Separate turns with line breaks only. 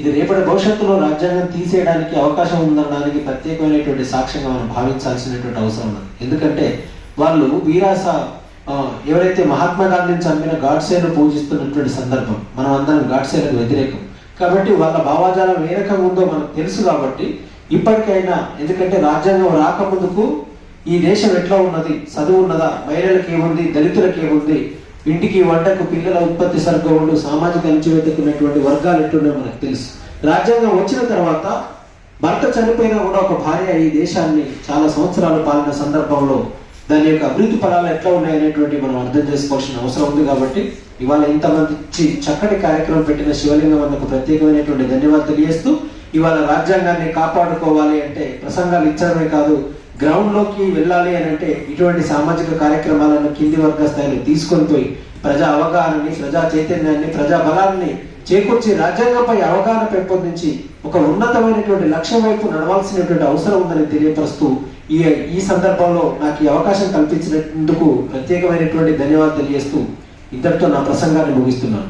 ఇది రేపటి భవిష్యత్తులో రాజ్యాంగం తీసేయడానికి అవకాశం ఉందనడానికి ప్రత్యేకమైనటువంటి సాక్ష్యంగా మనం భావించాల్సినటువంటి అవసరం ఉంది ఎందుకంటే వాళ్ళు వీరాస ఎవరైతే మహాత్మా గాంధీని చంపిన గాడ్సేను పూజిస్తున్నటువంటి సందర్భం మనం అందరం గాడ్సేలకు వ్యతిరేకం. కాబట్టి వాళ్ళ భావాజాలం ఏ రకంగా ఉందో మనకు తెలుసు కాబట్టి ఇప్పటికైనా ఎందుకంటే రాజ్యాంగం రాకముందుకు ఈ దేశం ఎట్లా ఉన్నది? చదువు ఉన్నదా? మహిళలకు ఏముంది? దళితులకు ఏముంది? ఇంటికి వంటకు పిల్లల ఉత్పత్తి సర్గవులు సామాజిక అణచివేతకున్నటువంటి వర్గాలు ఎట్లున్నాయో మనకు తెలుసు. రాజ్యాంగం వచ్చిన తర్వాత భర్త చనిపోయినా కూడా ఒక భార్య ఈ దేశాన్ని చాలా సంవత్సరాలు పాలిన సందర్భంలో దాని యొక్క అభివృద్ధి ఫలాలు ఎట్లా ఉన్నాయనేటువంటి మనం అర్థం చేసుకోవాల్సిన అవసరం ఉంది కాబట్టి ఇవాళ ఇంతమంది చక్కటి కార్యక్రమం పెట్టిన శివలింగం అన్నకు ప్రత్యేకమైనటువంటి ధన్యవాదాలు తెలియజేస్తూ ఇవాళ రాజ్యాంగాన్ని కాపాడుకోవాలి అంటే ప్రసంగాలు ఇచ్చడమే కాదు గ్రౌండ్లోకి వెళ్ళాలి అని అంటే ఇటువంటి సామాజిక కార్యక్రమాలను కింది వర్గ స్థాయిలో తీసుకొని పోయి ప్రజా అవగాహనని ప్రజా చైతన్యాన్ని ప్రజా బలాన్ని చేకూర్చి రాజ్యాంగంపై అవగాహన పెంపొందించి ఒక ఉన్నతమైనటువంటి లక్ష్యం వైపు నడవాల్సినటువంటి అవసరం ఉందని తెలియపరుస్తూ ఈ ఈ సందర్భంలో నాకు ఈ అవకాశం కల్పించినందుకు ప్రత్యేకమైనటువంటి ధన్యవాదాలు తెలియజేస్తూ ఇద్దరితో నా ప్రసంగాన్ని ముగిస్తున్నాను.